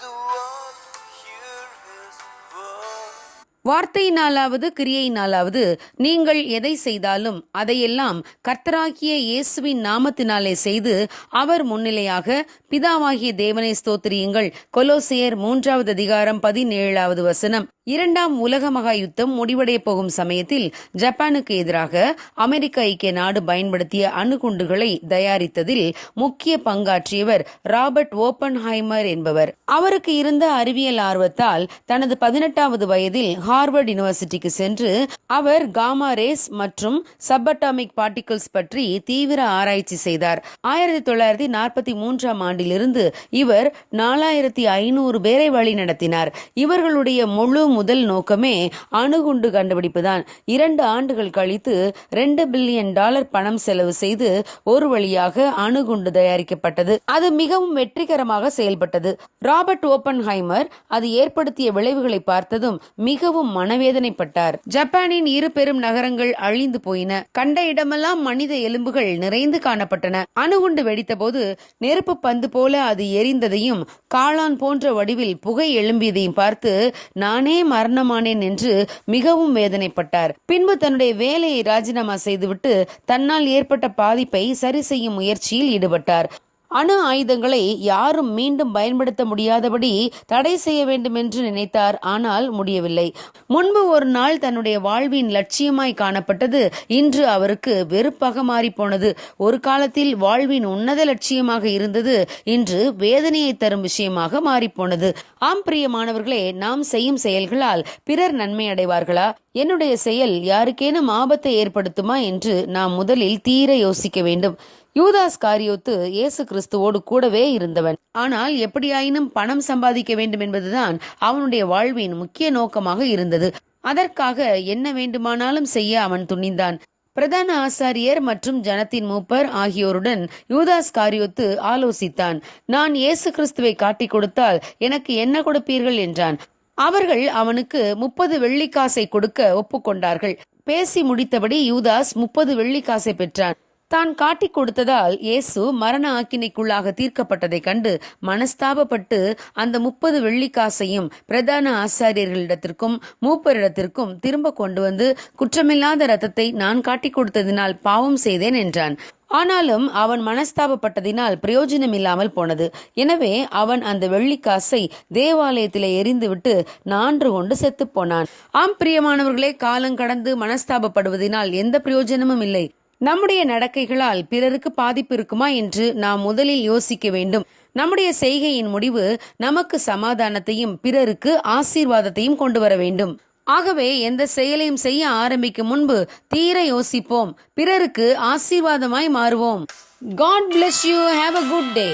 do வார்த்தையினாலாவது கிரியையினாலாவது நீங்கள் எதை செய்தாலும் அதையெல்லாம் கர்த்தராகிய இயேசுவின் நாமத்தினாலே செய்து அவர் முன்னிலையாக பிதாவாகிய தேவனை ஸ்தோத்திரியுங்கள். கொலோசியர் மூன்றாவது அதிகாரம் பதினேழாவது வசனம். இரண்டாம் உலக மகா யுத்தம் முடிவடைய போகும் சமயத்தில் ஜப்பானுக்கு எதிராக அமெரிக்க ஐக்கிய நாடு பயன்படுத்திய அணுகுண்டுகளை தயாரித்ததில் முக்கிய பங்காற்றியவர் ராபர்ட் ஓப்பன்ஹைமர் என்பவர். அவருக்கு இருந்த அறிவியல் ஆர்வத்தால் தனது பதினெட்டாவது வயதில் ஹார்வர்ட் யுனிவர்சிட்டிக்கு சென்று அவர் காமா ரேஸ் மற்றும் சப்அட்டாமிக் பார்ட்டிகிள்ஸ் பற்றி தீவிர ஆராய்ச்சி செய்தார். ஆயிரத்தி தொள்ளாயிரத்தி நாற்பத்தி மூன்றாம் ஆண்டிலிருந்து இவர் நாலாயிரத்தி ஐநூறு பேரை வழி நடத்தினார். இவர்களுடைய முழு முதல் நோக்கமே அணுகுண்டு கண்டுபிடிப்புதான் இரண்டு ஆண்டுகள் கழித்து ரெண்டு பில்லியன் டாலர் பணம் செலவு செய்து ஒரு வழியாக அணுகுண்டு தயாரிக்கப்பட்டது. அது மிகவும் வெற்றிகரமாக செயல்பட்டது. ராபர்ட் ஓப்பன்ஹைமர் அது ஏற்படுத்திய விளைவுகளை பார்த்ததும் மிகவும் மனவேதனைப்பட்டார். ஜப்பானின் இரு பெரும் நகரங்கள் அழிந்து போயின. கண்ட இடமெல்லாம் மனித எலும்புகள் நிறைந்து காணப்பட்டன. அணுகுண்டு வெடித்தபோது நெருப்பு பந்து போல அது எரிந்ததையும் காளான் போன்ற வடிவில் புகை எழும்பியதையும் பார்த்து நானே மரணமானேன் என்று மிகவும் வேதனைப்பட்டார். பின்பு தன்னுடைய வேலையை ராஜினாமா செய்துவிட்டு தன்னால் ஏற்பட்ட பாதிப்பை சரி செய்யும் முயற்சியில் ஈடுபட்டார். அணு ஆயுதங்களை யாரும் மீண்டும் பயன்படுத்த முடியாதபடி தடை செய்ய வேண்டும் என்று நினைத்தார். ஆனால் முடியவில்லை. முன்பு ஒரு நாள் தன்னுடைய வாழ்வின் லட்சியமாய் காணப்பட்டது. இன்று அவருக்கு வெறுப்பாக மாறிப்போனது. ஒரு காலத்தில் வாழ்வின் உன்னத லட்சியமாக இருந்தது. இன்று வேதனையை தரும் விஷயமாக மாறிப்போனது. ஆம் பிரியமானவர்களே நாம் செய்யும் செயல்களால் பிறர் நன்மை அடைவார்களா? என்னுடைய செயல் யாருக்கேனும் ஆபத்தை ஏற்படுத்துமா என்று நாம் முதலில் தீர யோசிக்க வேண்டும். யூதாஸ் காரியோத்து இயேசு கிறிஸ்துவோடு கூடவே இருந்தவன். ஆனால் எப்படியாயினும் பணம் சம்பாதிக்க வேண்டும் என்பதுதான் அவனுடைய வாழ்வின் முக்கிய நோக்கமாக இருந்தது. அதற்காக என்ன வேண்டுமானாலும் செய்ய அவன் துணிந்தான். பிரதான ஆசாரியர் மற்றும் ஜனத்தின் மூப்பர் ஆகியோருடன் யூதாஸ் காரியோத்து ஆலோசித்தான். நான் இயேசு கிறிஸ்துவை காட்டிக் கொடுத்தால் எனக்கு என்ன கொடுப்பீர்கள் என்றான். அவர்கள் அவனுக்கு முப்பது வெள்ளிக்காசை கொடுக்க ஒப்புக்கொண்டார்கள். பேசி முடித்தபடி யூதாஸ் முப்பது வெள்ளிக்காசை பெற்றான். தான் காட்டிக் கொடுத்ததால் இயேசு மரண ஆக்கினைக்குள்ளாக தீர்க்கப்பட்டதைக் கண்டு மனஸ்தாபப்பட்டு அந்த முப்பது வெள்ளிக்காசையும் பிரதான ஆசாரியர்களிடத்திற்கும் மூப்பரிடத்திற்கும் திரும்ப கொண்டு வந்து குற்றமில்லாத ரத்தத்தை நான் காட்டிக் கொடுத்ததினால் பாவம் செய்தேன் என்றான். ஆனாலும் அவன் மனஸ்தாபப்பட்டதினால் பிரயோஜனம் இல்லாமல் போனது. எனவே அவன் அந்த வெள்ளிக்காசை தேவாலயத்திலே எரிந்துவிட்டு நான்று கொண்டு செத்துப் போனான். ஆம் பிரியமானவர்களே காலம் கடந்து மனஸ்தாபப்படுவதினால் எந்த பிரயோஜனமும் இல்லை. நம்முடைய நடக்கைகளால் பிறருக்கு பாதிப்பு இருக்குமா என்று நாம் முதலில் யோசிக்க வேண்டும். நம்முடைய செய்கையின் முடிவு நமக்கு சமாதானத்தையும் பிறருக்கு ஆசீர்வாதத்தையும் கொண்டு வர வேண்டும். ஆகவே எந்த செயலையும் செய்ய ஆரம்பிக்கும் முன்பு தீர யோசிப்போம். பிறருக்கு ஆசீர்வாதமாய் மாறுவோம். God bless you have a good day